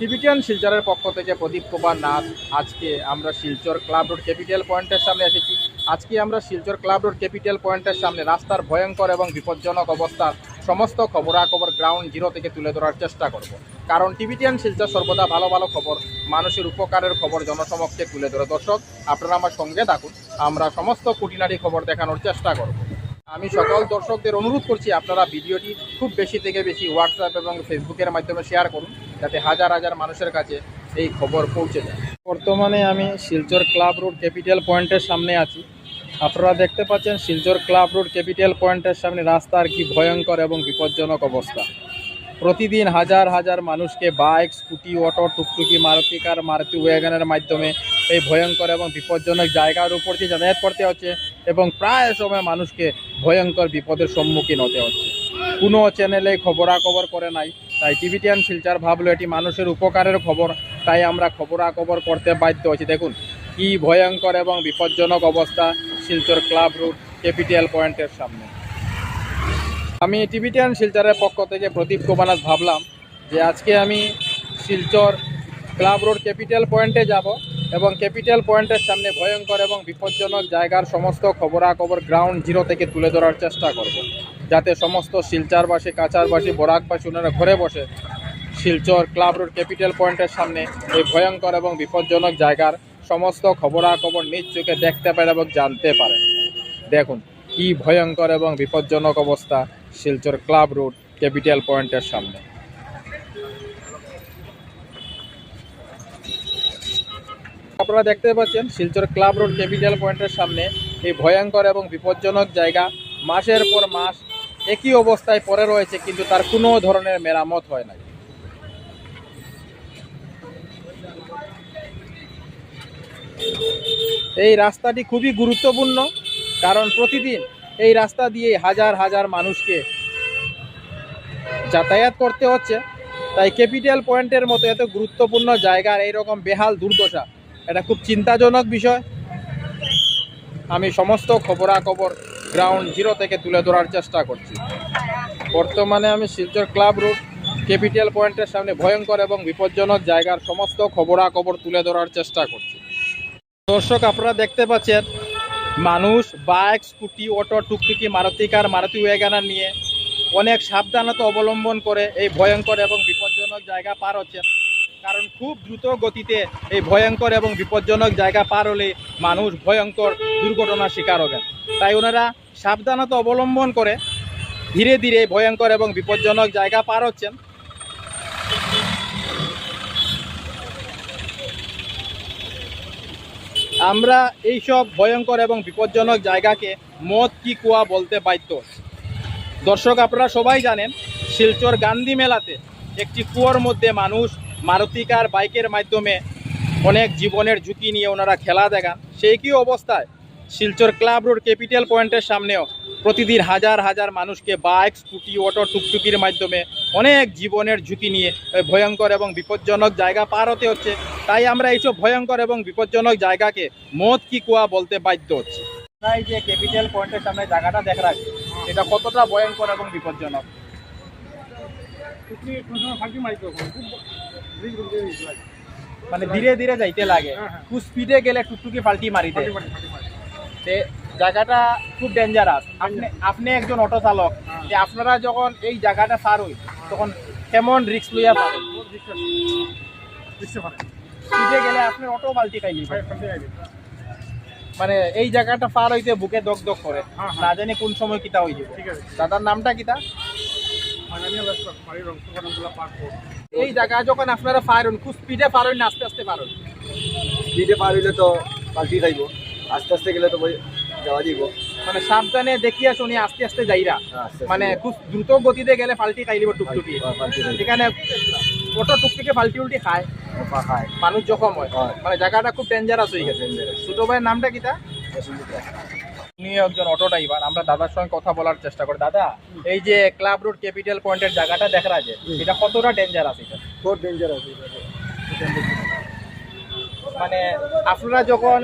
Tibetan শিলচরের পক্ষ থেকে প্রদীপ কুমার নাথ। আজকে আমরা শিলচর ক্লাব রোড ক্যাপিটাল পয়েন্টের সামনে এসেছি। আজকে আমরা শিলচর ক্লাব রোড ক্যাপিটাল পয়েন্টের সামনে রাস্তার ভয়ঙ্কর এবং বিপজ্জনক অবস্থার সমস্ত খবরাখবর গ্রাউন্ড জিরো থেকে তুলে ধরার চেষ্টা করব। কারণ টিবিটিয়ান শিলচর সর্বদা ভালো ভালো খবর, মানুষের উপকারের খবর জনসমক্ষে তুলে ধরে। দর্শক, আপনারা আমার সঙ্গে থাকুন। আমরা সমস্ত খুঁটিনাটি খবর দেখানোর চেষ্টা করব। আমি সকল দর্শকদের অনুরোধ করছি, আপনারা ভিডিওটি খুব বেশি থেকে বেশি হোয়াটসঅ্যাপ এবং ফেসবুকের মাধ্যমে শেয়ার করুন। যাতে হাজার হাজার মানুষের কাছে এই খবর পৌঁছে যায়। বর্তমানে আমি শিলচর ক্লাব রোড ক্যাপিটাল পয়েন্টের সামনে আছি। আপনারা দেখতে পাচ্ছেন শিলচর ক্লাব রোড ক্যাপিটাল পয়েন্টের সামনে রাস্তার কি ভয়ঙ্কর এবং বিপজ্জনক অবস্থা। প্রতিদিন হাজার হাজার মানুষকে বাইক, স্কুটি, অটো, টুকটুকি, মারুতি কার, মারুতি ওয়াগনের মাধ্যমে এই ভয়ঙ্কর এবং বিপজ্জনক জায়গার উপর দিয়ে যাতায়াত করতে হচ্ছে এবং প্রায় সময় মানুষকে ভয়ঙ্কর বিপদের সম্মুখীন হতে হচ্ছে। কোনো চ্যানেলে খবরাখবর করে নাই। তাই টিভিটিয়ান শিলচার ভাবলো এটি মানুষের উপকারের খবর, তাই আমরা খবরাখবর করতে বাধ্য হচ্ছি দেখুন, কি ভয়ঙ্কর এবং বিপজ্জনক অবস্থা শিলচর ক্লাব রোড ক্যাপিটাল পয়েন্টের সামনে। আমি টিভিটিয়ান শিলচরের পক্ষ থেকে প্রদীপ কুমার ভাবলাম যে আজকে আমি শিলচর ক্লাব রোড ক্যাপিটাল পয়েন্টে যাব এবং ক্যাপিটাল পয়েন্টের সামনে ভয়ঙ্কর এবং বিপজ্জনক জায়গার সমস্ত খবরাখবর গ্রাউন্ড জিরো থেকে তুলে ধরার চেষ্টা করব। যাতে সমস্ত শিলচারবাসী কাছারবাসী বরাকবাসী ওনারা ঘরে বসে শিলচর ক্লাব রোড ক্যাপিটাল পয়েন্টের সামনে এই ভয়ঙ্কর এবং বিপজ্জনক জায়গার সমস্ত খবরাখবর নিজ চোখে দেখতে পারে এবং জানতে পারে। দেখুন, কি ভয়ঙ্কর এবং বিপজ্জনক অবস্থা শিলচর ক্লাব রোড ক্যাপিটাল পয়েন্টের সামনে। আপনারা দেখতে পাচ্ছেন, শিলচর ক্লাব রোড ক্যাপিটাল পয়েন্টের সামনে এই ভয়ঙ্কর এবং বিপজ্জনক জায়গা মাসের পর মাস একই অবস্থায় পড়ে রয়েছে, কিন্তু তার কোনো ধরনের মেরামত হয় না এই রাস্তাটি খুবই গুরুত্বপূর্ণ, কারণ প্রতিদিন এই রাস্তা দিয়ে হাজার হাজার মানুষকে যাতায়াত করতে হচ্ছে। তাই ক্যাপিটাল পয়েন্টের মতো এত গুরুত্বপূর্ণ জায়গার এইরকম বেহাল দুর্দশা, এটা খুব চিন্তাজনক বিষয়। আমি সমস্ত খবরাখবর গ্রাউন্ড জিরো থেকে তুলে ধরার চেষ্টা করছি। বর্তমানে আমি শিলচর ক্লাব রোড ক্যাপিটাল পয়েন্টের সামনে ভয়ঙ্কর এবং বিপজ্জনক জায়গার সমস্ত খবরাখবর তুলে ধরার চেষ্টা করছি। দর্শক, আপনারা দেখতে পাচ্ছেন, মানুষ বাইক, স্কুটি, অটো, টুকটুকি, মারুতি কার, মারুতি ওয়াগানার নিয়ে অনেক সাবধানতা অবলম্বন করে এই ভয়ঙ্কর এবং বিপজ্জনক জায়গা পার হচ্ছেন। কারণ খুব দ্রুত গতিতে এই ভয়ঙ্কর এবং বিপজ্জনক জায়গা পার হলে মানুষ ভয়ঙ্কর দুর্ঘটনার শিকার হবেন। তাই ওনারা সাবধানতা অবলম্বন করে ধীরে ধীরে ভয়ঙ্কর এবং বিপজ্জনক জায়গা পার হচ্ছেন। আমরা এইসব ভয়ঙ্কর এবং বিপজ্জনক জায়গাকে মদ কি কুয়া বলতে বাধ্য দর্শক, আপনারা সবাই জানেন শিলচর গান্ধী মেলাতে একটি কুয়োর মধ্যে মানুষ মারুতিকার বাইকের মাধ্যমে অনেক জীবনের ঝুঁকি নিয়ে ওনারা খেলা দেখান। সেই কি অবস্থায়? শিলচর ক্লাব রোড ক্যাপিটাল পয়েন্টের সামনেও প্রতিদিন হাজার হাজার মানুষকে বাইক, স্কুটি, অটো, টুকটুকির মাধ্যমে অনেক জীবনের ঝুঁকি নিয়ে ভয়ঙ্কর এবং বিপজ্জনক জায়গা পার হতে হচ্ছে। তাই আমরা এইসব ভয়ঙ্কর এবং বিপজ্জনক জায়গাকে মদ কি কুয়া বলতে বাধ্য হচ্ছে। তাই যে ক্যাপিটাল পয়েন্টের সামনে জায়গাটা দেখা রাখছে এটা কতটা ভয়ঙ্কর এবং বিপজ্জনক। মানে ধীরে ধীরে যাইতে লাগে। খুব স্পিডে গেলে টুকটুকি পাল্টি মারি তে জায়গাটা খুব ডেঞ্জারাস আপনি আপনি একজন অটো চালক যে আপনারা যখন এই জায়গাটা পার হই তখন কেমন রিক্স লইয়া পারেন স্পিডে গেলে আপনি অটো পাল্টি খাই মানে এই জায়গাটা পার হইতে বুকে দগ দগ করে। হ্যাঁ, হ্যাঁ। না জানি কোন সময় কিতা হয়ে যাবে দাদার নামটা কিতা? এই জায়গা যখন আপনারা পার হন খুব স্পিডে পার হন না আস্তে আস্তে পার হন স্পিডে পার হইলে তো পাল্টি যাইব আস্তে আস্তে গেলে তো যাওয়া যাইব মানে সাবধানে দেখিয়া শুনি আস্তে আস্তে যাইরা। হ্যাঁ, মানে খুব দ্রুত গতিতে গেলে পাল্টি খাই দিব টুকটুকি সেখানে অটো টুকটুকি পাল্টি উল্টি খায়। মানুষ জখম হয়। মানে জায়গাটা খুব ডেঞ্জারাস হয়ে গেছে। ছোট ভাইয়ের নামটা কিতা উনি একজন অটো ড্রাইভার আমরা দাদার সঙ্গে কথা বলার চেষ্টা করি। দাদা এই যে ক্লাব রোড ক্যাপিটাল পয়েন্টের জায়গাটা দেখা আছে এটা কতটা ডেঞ্জারাস এটা? খুব ডেঞ্জার আছে মানে আপনারা যখন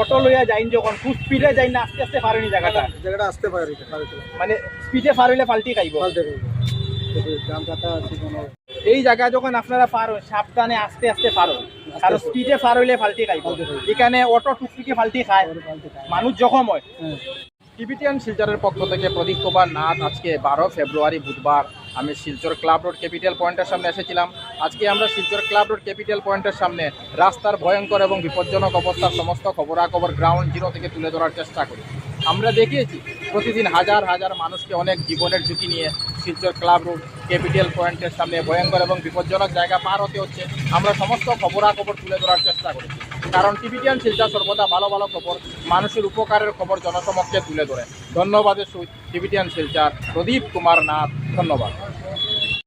অটো লইয়া যাইন যখন খুব স্পিডে যাইন না আস্তে আস্তে পারেনি জায়গাটা। জায়গাটা আসতে পারে মানে স্পিডে পার হইলে পাল্টি খাইব। পাল্টে আছে এই জায়গা যখন আপনারা পার সাবধানে আস্তে আস্তে পার কারণ স্পিডে পার হইলে ফাল্টি খাইব। এখানে অটো টুকটুকি ফাল্টি খায়। মানুষ জখম হয়। হ্যাঁ। টিবিটিয়ান শিলচরের পক্ষ থেকে প্রদীপ কুমার নাথ আজকে বারো ফেব্রুয়ারি বুধবার। আমি শিলচর ক্লাব রোড ক্যাপিটাল পয়েন্টের সামনে এসেছিলাম। আজকে আমরা শিলচর ক্লাব রোড ক্যাপিটাল পয়েন্টের সামনে রাস্তার ভয়ঙ্কর এবং বিপজ্জনক অবস্থার সমস্ত খবরাখবর গ্রাউন্ড জিরো থেকে তুলে ধরার চেষ্টা করি। আমরা দেখিয়েছি, প্রতিদিন হাজার হাজার মানুষকে অনেক জীবনের ঝুঁকি নিয়ে শিলচর ক্লাব রোড ক্যাপিটাল পয়েন্টের সামনে ভয়ঙ্কর এবং বিপজ্জনক জায়গা পার হতে হচ্ছে। আমরা সমস্ত খবরাখবর তুলে ধরার চেষ্টা করেছি। কারণ টিভিটিয়ান শিলচর সর্বদা ভালো ভালো খবর, মানুষের উপকারের খবর জনসমক্ষে তুলে ধরে। ধন্যবাদের সহিত টিভিটিয়ান শিলচার প্রদীপ কুমার নাথ, ধন্যবাদ।